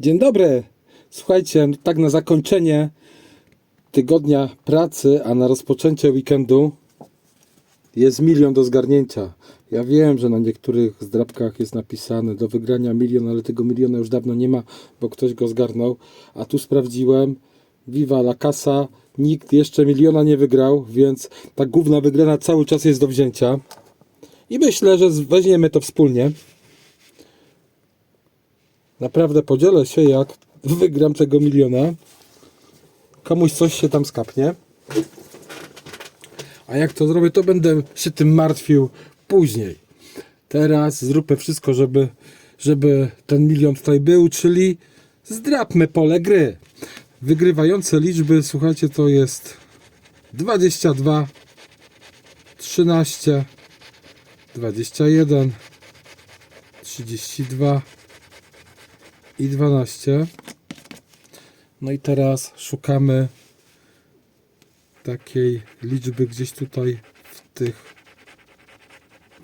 Dzień dobry. Słuchajcie, tak na zakończenie tygodnia pracy, a na rozpoczęcie weekendu jest milion do zgarnięcia. Ja wiem, że na niektórych zdrabkach jest napisane do wygrania milion, ale tego miliona już dawno nie ma, bo ktoś go zgarnął. A tu sprawdziłem, viva la casa, nikt jeszcze miliona nie wygrał, więc ta główna wygrana cały czas jest do wzięcia. I myślę, że weźmiemy to wspólnie. Naprawdę podzielę się, jak wygram tego miliona. Komuś coś się tam skapnie. A jak to zrobię, to będę się tym martwił później. Teraz zróbmy wszystko, żeby, żeby ten milion tutaj był, czyli zdrabmy pole gry. Wygrywające liczby, słuchajcie, to jest 22, 13, 21, 32, i 12. No i teraz szukamy takiej liczby gdzieś tutaj w tych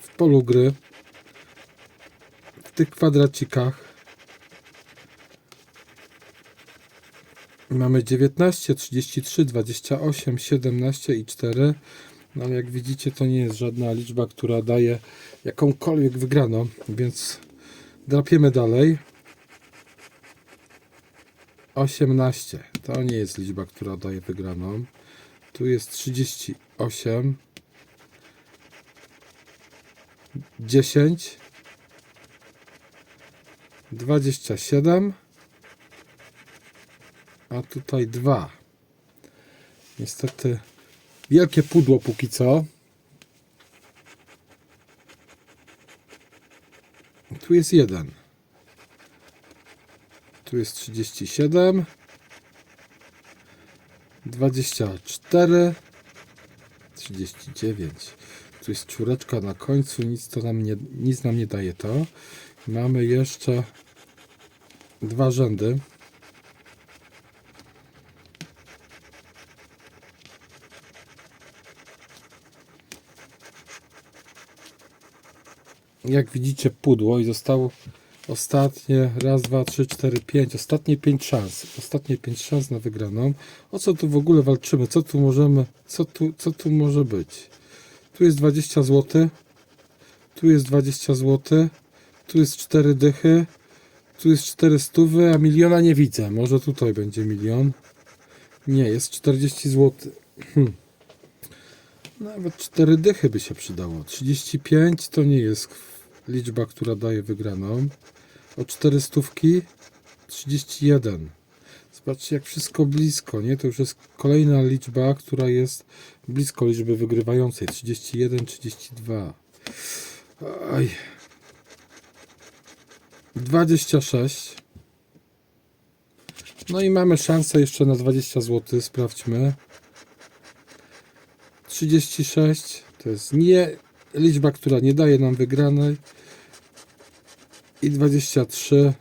w polu gry w tych kwadracikach. Mamy 19, 33, 28, 17 i 4 no ale jak widzicie to nie jest żadna liczba, która daje jakąkolwiek wygraną, więc drapiemy dalej 18. To nie jest liczba, która daje wygraną. Tu jest 38. 10. 27. A tutaj 2. Niestety wielkie pudło póki co. Tu jest 1. Tu jest 37, 24, 39. Tu jest czwóreczka na końcu, nic, to nam nie, nic nam nie daje to. Mamy jeszcze dwa rzędy. Jak widzicie pudło i zostało Ostatnie, raz, dwa, trzy, cztery, pięć. Ostatnie pięć szans. Ostatnie pięć szans na wygraną. O co tu w ogóle walczymy? Co tu możemy, co tu, co tu może być? Tu jest 20 zł. Tu jest 20 zł. Tu jest 4 dychy. Tu jest 4 stówy, a miliona nie widzę. Może tutaj będzie milion. Nie, jest 40 zł. Hm. Nawet 4 dychy by się przydało. 35 to nie jest liczba, która daje wygraną. O 400 31. Zobaczcie, jak wszystko blisko, nie? To już jest kolejna liczba, która jest blisko liczby wygrywającej. 31, 32. Aj. 26. No i mamy szansę jeszcze na 20 zł. Sprawdźmy. 36 to jest nie liczba, która nie daje nam wygranej. I 23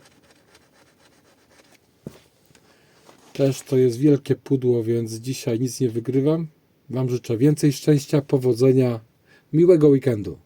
też to jest wielkie pudło, więc dzisiaj nic nie wygrywam. Wam życzę więcej szczęścia, powodzenia, miłego weekendu.